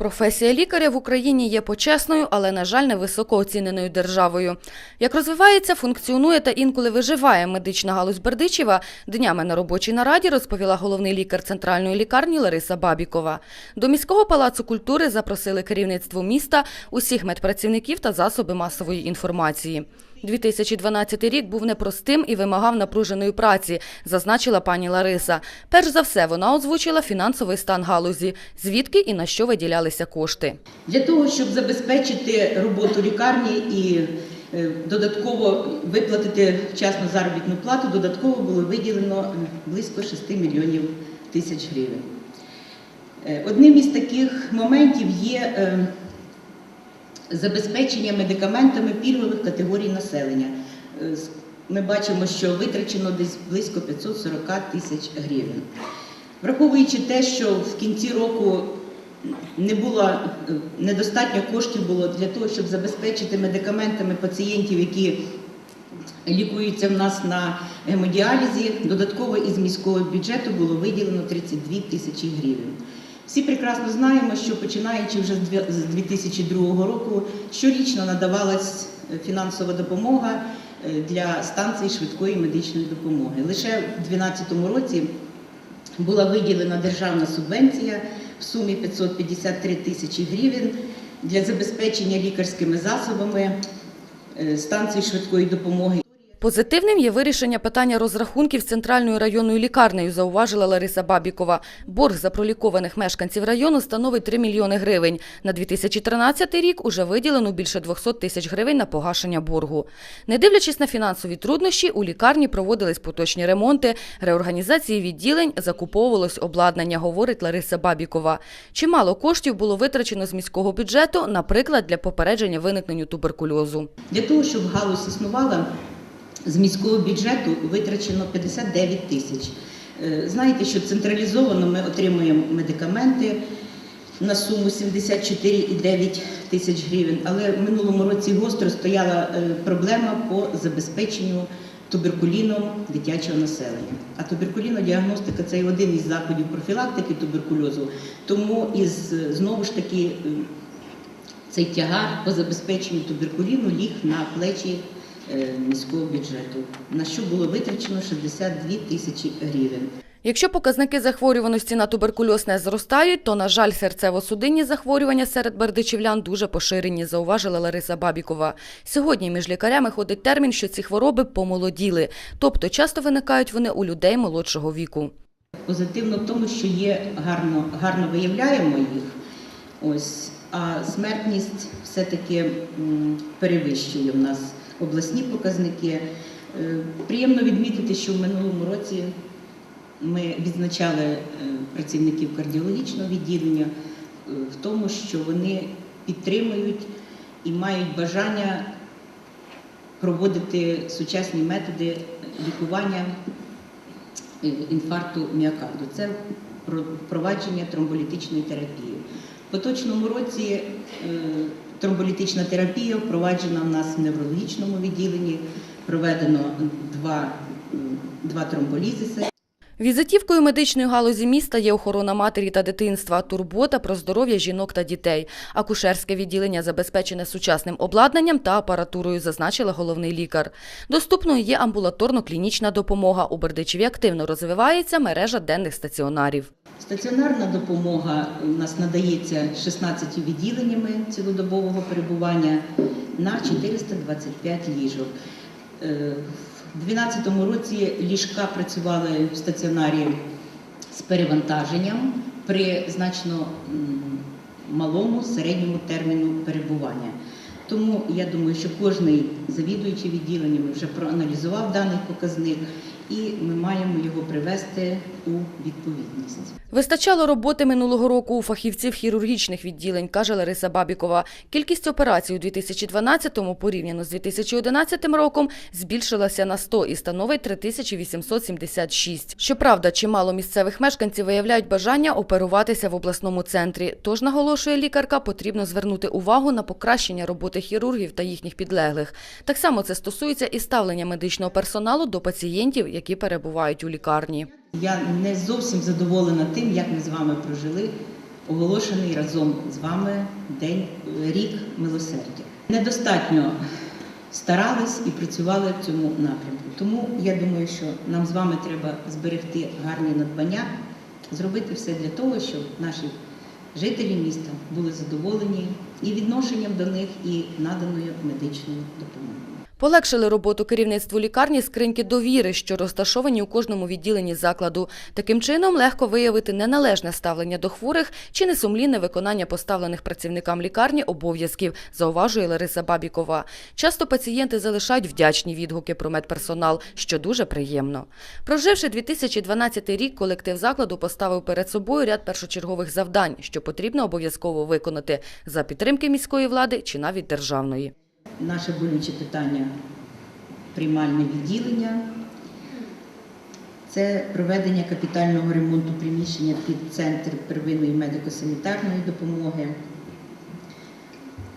Професія лікаря в Україні є почесною, але, на жаль, не високо оціненою державою. Як розвивається, функціонує та інколи виживає медична галузь Бердичева, днями на робочій нараді розповіла головний лікар центральної лікарні Лариса Бабікова. До міського палацу культури запросили керівництво міста, усіх медпрацівників та засоби масової інформації. 2012 рік був непростим і вимагав напруженої праці, зазначила пані Лариса. Перш за все, вона озвучила фінансовий стан галузі, звідки і на що виділялися кошти. Для того, щоб забезпечити роботу лікарні і е, додатково виплатити вчасну заробітну плату, додатково було виділено е, близько 6 мільйонів тисяч гривень. Е, Одним із таких моментів є забезпечення медикаментами пільгових категорій населення. Е, Ми бачимо, що витрачено десь близько 540 тисяч гривень. Враховуючи те, що в кінці року не було е, недостатньо коштів було для того, щоб забезпечити медикаментами пацієнтів, які лікуються в нас на гемодіалізі, додатково із міського бюджету було виділено 32 тисячі гривень. Всі прекрасно знаємо, що починаючи вже з 2002 року, щорічно надавалась е, фінансова допомога е, для станцій швидкої медичної допомоги. Лише в 2012 році була виділена державна субвенція в сумі 553 тисячі гривень для забезпечення лікарськими засобами е, станцій швидкої допомоги. Позитивним є вирішення питання розрахунків з центральною районною лікарнею, зауважила Лариса Бабікова. Борг за пролікованих мешканців району становить 3 мільйони гривень. На 2013 рік уже виділено більше 200 тисяч гривень на погашення боргу. Не дивлячись на фінансові труднощі, у лікарні проводились поточні ремонти, реорганізації відділень, закуповувалось обладнання, говорить Лариса Бабікова. Чимало коштів було витрачено з міського бюджету, наприклад, для попередження виникненню туберкульозу. Для того, щоб галузь існувала, з міського бюджету витрачено 59 тисяч. Е, Знаєте, що централізовано ми отримуємо медикаменти на суму 74,9 тисяч гривень, але в минулому році гостро стояла е, проблема по забезпеченню туберкуліном дитячого населення. А туберкулінодіагностика це один із заходів профілактики туберкульозу. Тому із е, знову ж таки цей тягар по забезпеченню туберкуліну ліг на плечі міського бюджету, на що було витрачено 62 тисячі гривень. Якщо показники захворюваності на туберкульоз не зростають, то, на жаль, серцево-судинні захворювання серед бердичівлян дуже поширені, зауважила Лариса Бабікова. Сьогодні між лікарями ходить термін, що ці хвороби помолоділи, тобто часто виникають вони у людей молодшого віку. Позитивно в тому, що є гарно, гарно виявляємо їх. Ось, а смертність все-таки перевищує в нас обласні показники. Е, Приємно відмітити, що в минулому році ми відзначали е, працівників кардіологічного відділення е, в тому, що вони підтримують і мають бажання проводити сучасні методи лікування інфаркту міокарду. Це впровадження тромболітичної терапії. В поточному році тромболітична терапія впроваджена в нас в неврологічному відділенні. Проведено два, два тромболізиси. Візитівкою медичної галузі міста є охорона матері та дитинства, турбота про здоров'я жінок та дітей. Акушерське відділення забезпечене сучасним обладнанням та апаратурою, зазначила головний лікар. Доступною є амбулаторно-клінічна допомога. У Бердичеві активно розвивається мережа денних стаціонарів. Стаціонарна допомога у нас надається 16 відділеннями цілодобового перебування на 425 ліжок. Е, 2012 році ліжка працювали в стаціонарі з перевантаженням при значно малому середньому терміну перебування. Тому я думаю, що кожний завідуючий відділеннями вже проаналізував даний показник, і ми маємо його привести у відповідність. Вистачало роботи минулого року у фахівців хірургічних відділень, каже Лариса Бабікова. Кількість операцій у 2012-му порівняно з 2011 роком збільшилася на 100 і становить 3876. Щоправда, чимало місцевих мешканців виявляють бажання оперуватися в обласному центрі. Тож, наголошує лікарка, потрібно звернути увагу на покращення роботи хірургів та їхніх підлеглих. Так само це стосується і ставлення медичного персоналу до пацієнтів, які перебувають у лікарні. Я не зовсім задоволена тим, як ми з вами прожили оголошений разом з вами день рік милосердя. Недостатньо старались і працювали в цьому напрямку. Тому я думаю, що нам з вами треба зберегти гарні надбання, зробити все для того, щоб наші жителі міста були задоволені і відношенням до них, і наданою медичною допомогою. Полегшили роботу керівництву лікарні скриньки довіри, що розташовані у кожному відділенні закладу. Таким чином легко виявити неналежне ставлення до хворих чи несумлінне виконання поставлених працівникам лікарні обов'язків, зауважує Лариса Бабікова. Часто пацієнти залишають вдячні відгуки про медперсонал, що дуже приємно. Проживши 2012 рік, колектив закладу поставив перед собою ряд першочергових завдань, що потрібно обов'язково виконати за підтримки міської влади чи навіть державної. Наше болюче питання приймальне відділення. Це проведення капітального ремонту приміщення під центр первинної медико-санітарної допомоги.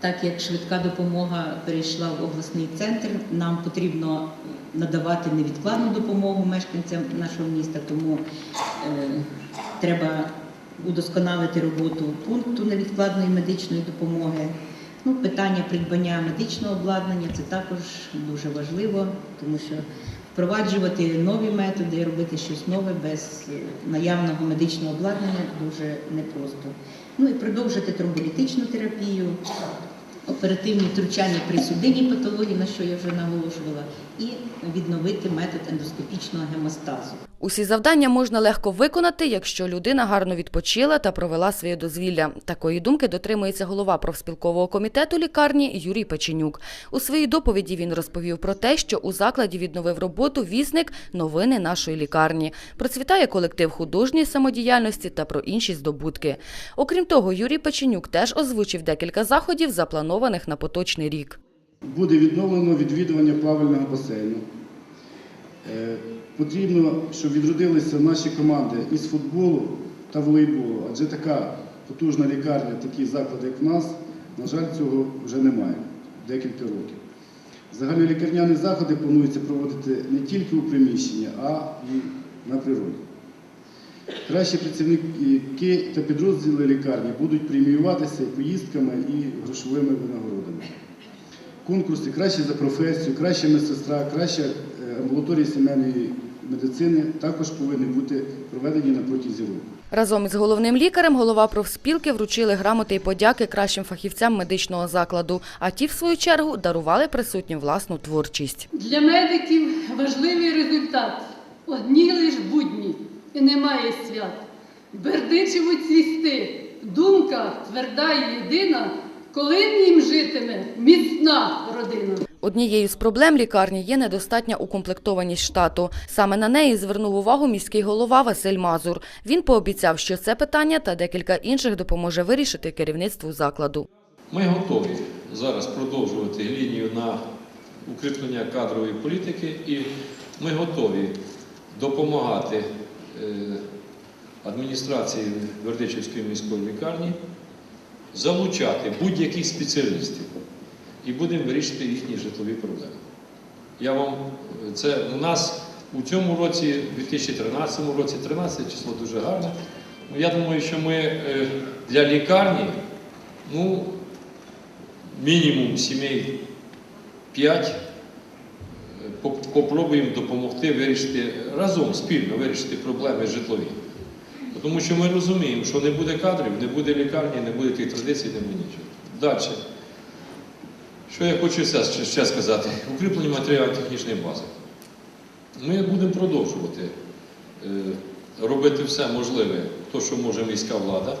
Так як швидка допомога перейшла в обласний центр, нам потрібно надавати невідкладну допомогу мешканцям нашого міста, тому е, треба удосконалити роботу пункту невідкладної медичної допомоги. Ну, питання придбання медичного обладнання це також дуже важливо, тому що впроваджувати нові методи, робити щось нове без е, наявного медичного обладнання дуже непросто. Ну і продовжити тромболітичну терапію, оперативні втручання при судинній патології, на що я вже наголошувала, і відновити метод ендоскопічного гемостазу. Усі завдання можна легко виконати, якщо людина гарно відпочила та провела своє дозвілля. Такої думки дотримується голова профспілкового комітету лікарні Юрій Печенюк. У своїй доповіді він розповів про те, що у закладі відновив роботу вісник новини нашої лікарні. Процвітає колектив художньої самодіяльності та про інші здобутки. Окрім того, Юрій Печенюк теж озвучив декілька заходів, запланованих на поточний рік. Буде відновлено відвідування плавального басейну. Потрібно, щоб відродилися наші команди із футболу та волейболу, адже така потужна лікарня, такі заклади, як в нас, на жаль, цього вже немає декілька років. Загальнолікарняні заходи планується проводити не тільки у приміщенні, а і на природі. Кращі працівники та підрозділи лікарні будуть преміюватися поїздками і грошовими винагородами. Конкурси краще за професію, краща медсестра, краща е, амбулаторія сімейної медицини також повинні бути проведені на протязі року. Разом із головним лікарем голова профспілки вручили грамоти і подяки кращим фахівцям медичного закладу, а ті, в свою чергу, дарували присутнім власну творчість. Для медиків важливий результат. Одні лиш будні і немає свят. Бердичеву цвісти, думка тверда і єдина, коли в нім житиме міцна родина. Однією з проблем лікарні є недостатня укомплектованість штату. Саме на неї звернув увагу міський голова Василь Мазур. Він пообіцяв, що це питання та декілька інших допоможе вирішити керівництву закладу. Ми готові зараз продовжувати лінію на укріплення кадрової політики, і ми готові допомагати е, адміністрації Вердичівської міської лікарні залучати будь-яких спеціалістів і будемо вирішити їхні житлові проблеми. Я вам це у нас у цьому році, 2013 році, 13 число дуже гарне. Ну, Я думаю, що ми е, для лікарні, ну, мінімум сімей 5 попробуємо допомогти вирішити разом спільно вирішити проблеми житлові. Тому що ми розуміємо, що не буде кадрів, не буде лікарні, не буде тих традицій, не буде нічого. Далі. Що я хочу ще, сказати? Укріплення матеріально-технічної бази. Ми будемо продовжувати е, робити все можливе, то, що може міська влада,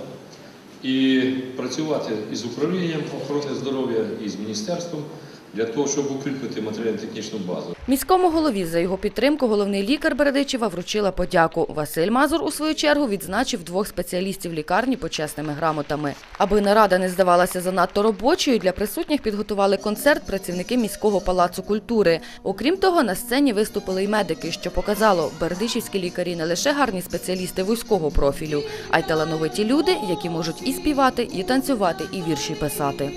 і працювати із управлінням охорони здоров'я і з міністерством для того, щоб укріплювати матеріально-технічну базу. Міському голові за його підтримку головний лікар Бередичева вручила подяку. Василь Мазур, у свою чергу, відзначив двох спеціалістів лікарні почесними грамотами. Аби нарада не здавалася занадто робочою, для присутніх підготували концерт працівники міського палацу культури. Окрім того, на сцені виступили й медики, що показало, бердичівські лікарі не лише гарні спеціалісти вузького профілю, а й талановиті люди, які можуть і співати, і танцювати, і вірші писати.